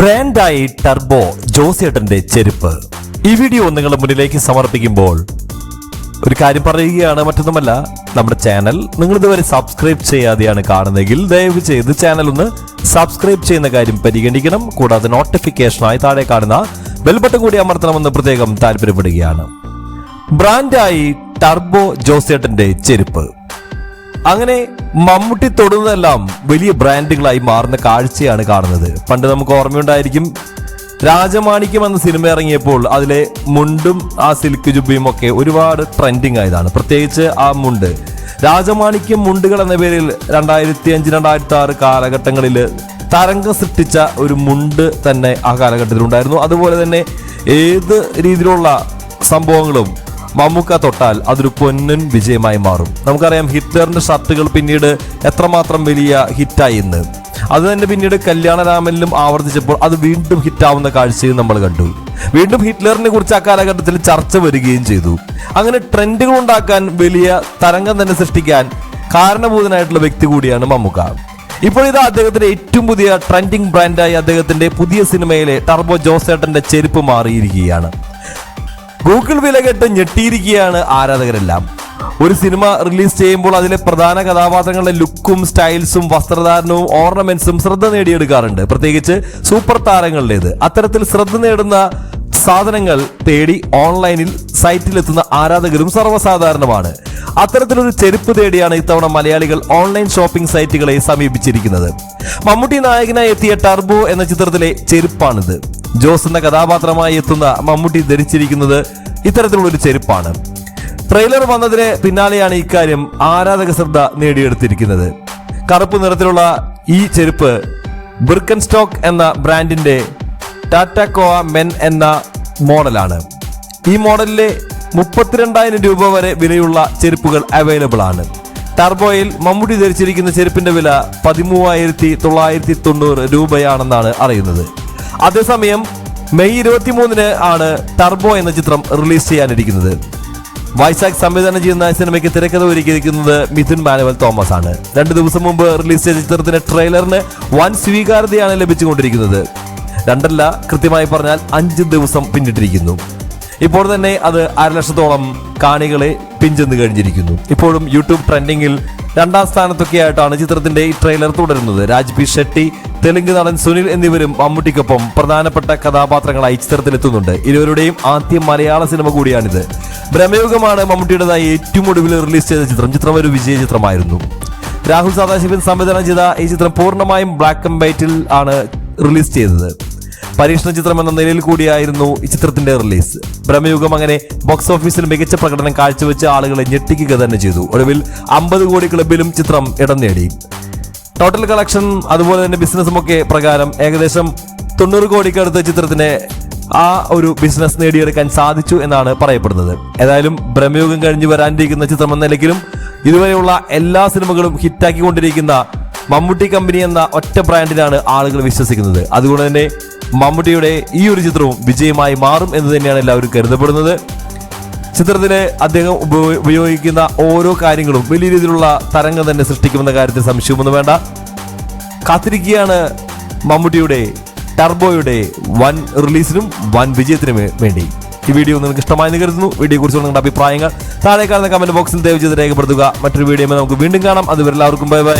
ബ്രാൻഡായി turbo ജോസിയേട്ടന്റെ ചെരുപ്പ്. ഈ video നിങ്ങളുടെ മുന്നിലേക്ക് സമർപ്പിക്കുമ്പോൾ ഒരു കാര്യം പറയുകയാണ് മറ്റൊന്നുമല്ല നമ്മുടെ ചാനൽ നിങ്ങൾ ഇതുവരെ സബ്സ്ക്രൈബ് ചെയ്യാതെയാണ് കാണുന്നതെങ്കിൽ ദയവ് ചെയ്ത് ചാനൽ ഒന്ന് സബ്സ്ക്രൈബ് ചെയ്യുന്ന കാര്യം പരിഗണിക്കണം. കൂടാതെ നോട്ടിഫിക്കേഷനായി താഴെ കാണുന്ന ബെൽ ബട്ടൺ കൂടി അമർത്തണമെന്ന് പ്രത്യേകം താല്പര്യപ്പെടുകയാണ്. ബ്രാൻഡായി ടർബോ ജോസേട്ടന്റെ ചെരുപ്പ്. അങ്ങനെ മമ്മൂട്ടി തൊടുന്നതെല്ലാം വലിയ ബ്രാൻഡുകളായി മാറുന്ന കാഴ്ചയാണ് കാണുന്നത്. പണ്ട് നമുക്ക് ഓർമ്മയുണ്ടായിരിക്കും രാജമാണിക്യം എന്ന സിനിമ ഇറങ്ങിയപ്പോൾ അതിലെ മുണ്ടും ആ സിൽക്ക് ജുബിയും ഒക്കെ ഒരുപാട് ട്രെൻഡിങ് ആയതാണ്. പ്രത്യേകിച്ച് ആ മുണ്ട്. രാജമാണിക്യം മുണ്ടുകൾ എന്ന പേരിൽ രണ്ടായിരത്തി അഞ്ച് രണ്ടായിരത്തി ആറ് കാലഘട്ടങ്ങളിൽ തരംഗം സൃഷ്ടിച്ച ഒരു മുണ്ട് തന്നെ ആ കാലഘട്ടത്തിൽ ഉണ്ടായിരുന്നു അതുപോലെ തന്നെ ഏത് രീതിയിലുള്ള സംഭവങ്ങളും മമ്മൂക്ക തൊട്ടാൽ അതൊരു പൊന്നൻ വിജയമായി മാറും. നമുക്കറിയാം ഹിറ്റ്ലറിന്റെ ഷർട്ടുകൾ പിന്നീട് എത്രമാത്രം വലിയ ഹിറ്റായി എന്ന്. അത് തന്നെ പിന്നീട് കല്യാണരാമനിലും ആവർത്തിച്ചപ്പോൾ അത് വീണ്ടും ഹിറ്റാവുന്ന കാഴ്ചയും നമ്മൾ കണ്ടു. വീണ്ടും ഹിറ്റ്ലറിനെ കുറിച്ച് ആ കാലഘട്ടത്തിൽ ചർച്ച വരികയും ചെയ്തു. അങ്ങനെ ട്രെൻഡുകൾ ഉണ്ടാക്കാൻ വലിയ തരംഗം തന്നെ സൃഷ്ടിക്കാൻ കാരണഭൂതനായിട്ടുള്ള വ്യക്തി കൂടിയാണ് മമ്മൂക്ക. ഇപ്പോൾ ഇത് അദ്ദേഹത്തിന്റെ ഏറ്റവും പുതിയ ട്രെൻഡിങ് ബ്രാൻഡായി അദ്ദേഹത്തിന്റെ പുതിയ സിനിമയിലെ ടർബോ ജോസേട്ടന്റെ ചെരുപ്പ് മാറിയിരിക്കുകയാണ്. ഗൂഗിൾ വില കേട്ട് ഞെട്ടിയിരിക്കുകയാണ് ആരാധകരെല്ലാം. ഒരു സിനിമ റിലീസ് ചെയ്യുമ്പോൾ അതിലെ പ്രധാന കഥാപാത്രങ്ങളുടെ ലുക്കും സ്റ്റൈൽസും വസ്ത്രധാരണവും ഓർണമെന്റ്സും ശ്രദ്ധ നേടിയെടുക്കാറുണ്ട്. പ്രത്യേകിച്ച് സൂപ്പർ താരങ്ങളുടേത് അത്തരത്തിൽ ശ്രദ്ധ നേടുന്ന സാധനങ്ങൾ തേടി ഓൺലൈനിൽ സൈറ്റിലെത്തുന്ന ആരാധകരും സർവസാധാരണമാണ്. അത്തരത്തിലൊരു ചെരുപ്പ് തേടിയാണ് ഇത്തവണ മലയാളികൾ ഓൺലൈൻ ഷോപ്പിംഗ് സൈറ്റുകളെ സമീപിച്ചിരിക്കുന്നത്. മമ്മൂട്ടി നായകനായി എത്തിയ ടർബോ എന്ന ചിത്രത്തിലെ ചെരുപ്പാണിത്. ജോസ് എന്ന കഥാപാത്രമായി എത്തുന്ന മമ്മൂട്ടി ധരിച്ചിരിക്കുന്നത് ഇത്തരത്തിലുള്ള ഒരു ചെരുപ്പാണ്. ട്രെയിലർ വന്നതിന് പിന്നാലെയാണ് ഇക്കാര്യം ആരാധക ശ്രദ്ധ നേടിയെടുത്തിരിക്കുന്നത്. കറുപ്പ് നിറത്തിലുള്ള ഈ ചെരുപ്പ് ബിർക്കൻ സ്റ്റോക്ക് എന്ന ബ്രാൻഡിന്റെ ടാറ്റാക്കോവ മെൻ എന്ന മോഡലാണ്. ഈ മോഡലിലെ മുപ്പത്തിരണ്ടായിരം രൂപ വരെ വിലയുള്ള ചെരുപ്പുകൾ അവൈലബിൾ ആണ്. ടർബോയിൽ മമ്മൂട്ടി ധരിച്ചിരിക്കുന്ന ചെരുപ്പിന്റെ വില പതിമൂവായിരത്തി തൊള്ളായിരത്തി തൊണ്ണൂറ് രൂപയാണെന്നാണ് അറിയുന്നത്. അതേസമയം മെയ് ഇരുപത്തിമൂന്നിന് ആണ് ടർബോ എന്ന ചിത്രം റിലീസ് ചെയ്യാനിരിക്കുന്നത്. വൈസാഖ് സംവിധാനം ചെയ്യുന്ന സിനിമയ്ക്ക് തിരക്കഥ ഒരുക്കിയിരിക്കുന്നത് മിഥുൻ മാനുവൽ തോമസ് ആണ് രണ്ടു ദിവസം മുമ്പ് റിലീസ് ചെയ്ത ചിത്രത്തിന്റെ ട്രെയിലറിന് വൻ സ്വീകാര്യതയാണ് ലഭിച്ചുകൊണ്ടിരിക്കുന്നത്. രണ്ടല്ല കൃത്യമായി പറഞ്ഞാൽ അഞ്ച് ദിവസം പിന്നിട്ടിരിക്കുന്നു. ഇപ്പോൾ തന്നെ അത് അരലക്ഷത്തോളം കാണികളെ പിഞ്ചെന്ന് കഴിഞ്ഞിരിക്കുന്നു. ഇപ്പോഴും യൂട്യൂബ് ട്രെൻഡിങ്ങിൽ രണ്ടാം സ്ഥാനത്തൊക്കെയായിട്ടാണ് ചിത്രത്തിന്റെ ഈ ട്രെയിലർ തുടരുന്നത്. രാജ്ബി ഷെട്ടി തെലുങ്ക് നടൻ സുനിൽ എന്നിവരും മമ്മൂട്ടിക്കൊപ്പം പ്രധാനപ്പെട്ട കഥാപാത്രങ്ങളായി ചിത്രത്തിലെത്തുന്നുണ്ട്. ഇരുവരുടെയും ആദ്യ മലയാള സിനിമ കൂടിയാണിത്. ഭ്രമയുഗമാണ് മമ്മൂട്ടിയുടേതായി ഏറ്റവും ഒടുവിൽ റിലീസ് ചെയ്ത ചിത്രം. ചിത്രം ഒരു വിജയ ചിത്രമായിരുന്നു. രാഹുൽ സദാശിവൻ സംവിധാനം ചെയ്ത ഈ ചിത്രം പൂർണമായും ബ്ലാക്ക് ആൻഡ് വൈറ്റിൽ ആണ് റിലീസ് ചെയ്തത്. പരീക്ഷണ ചിത്രം എന്ന നിലയിൽ കൂടിയായിരുന്നു ഈ ചിത്രത്തിന്റെ റിലീസ്. ഭ്രമയുഗം അങ്ങനെ ബോക്സ് ഓഫീസിൽ മികച്ച പ്രകടനം കാഴ്ചവെച്ച് ആളുകളെ ഞെട്ടിക്കുക തന്നെ ചെയ്തു. ഒടുവിൽ അമ്പത് കോടി ക്ലബിലും ചിത്രം ഇടം നേടി. ടോട്ടൽ കളക്ഷൻ അതുപോലെ തന്നെ ബിസിനസ്സും ഒക്കെ പ്രകാരം ഏകദേശം തൊണ്ണൂറ് കോടിക്കടുത്ത് ചിത്രത്തിന് ആ ഒരു ബിസിനസ് നേടിയെടുക്കാൻ സാധിച്ചു എന്നാണ് പറയപ്പെടുന്നത്. ഏതായാലും ഭ്രമയുഗം കഴിഞ്ഞ് വരാനിരിക്കുന്ന ചിത്രം എന്ന നിലയ്ക്കിലും ഇതുവരെയുള്ള എല്ലാ സിനിമകളും ഹിറ്റാക്കിക്കൊണ്ടിരിക്കുന്ന മമ്മൂട്ടി കമ്പനി എന്ന ഒറ്റ ബ്രാൻഡിനാണ് ആളുകൾ വിശ്വസിക്കുന്നത്. അതുകൊണ്ട് തന്നെ മമ്മൂട്ടിയുടെ ഈ ഒരു ചിത്രവും വിജയമായി മാറും എന്ന് തന്നെയാണ് എല്ലാവരും കരുതപ്പെടുന്നത്. ചിത്രത്തിലെ അദ്ദേഹം ഉപയോ- ഉപയോഗിക്കുന്ന ഓരോ കാര്യങ്ങളും വലിയ രീതിയിലുള്ള തരംഗം തന്നെ സൃഷ്ടിക്കുമെന്ന കാര്യത്തിൽ സംശയമൊന്നും വേണ്ട. കാത്തിരിക്കുകയാണ് മമ്മൂട്ടിയുടെ ടർബോയുടെ വൻ റിലീസിനും വൻ വിജയത്തിനും വേണ്ടി. ഈ വീഡിയോ നിങ്ങൾക്ക് ഇഷ്ടമായി കരുതുന്നു. വീഡിയോ കുറിച്ച് നിങ്ങളുടെ അഭിപ്രായങ്ങൾ താഴെ കാണുന്ന കമന്റ് ബോക്സിൽ ദയവ് ചെയ്ത് രേഖപ്പെടുത്തുക. മറ്റൊരു വീഡിയോ നമുക്ക് വീണ്ടും കാണാം. അതുവരെ എല്ലാവർക്കും ബൈ ബൈ.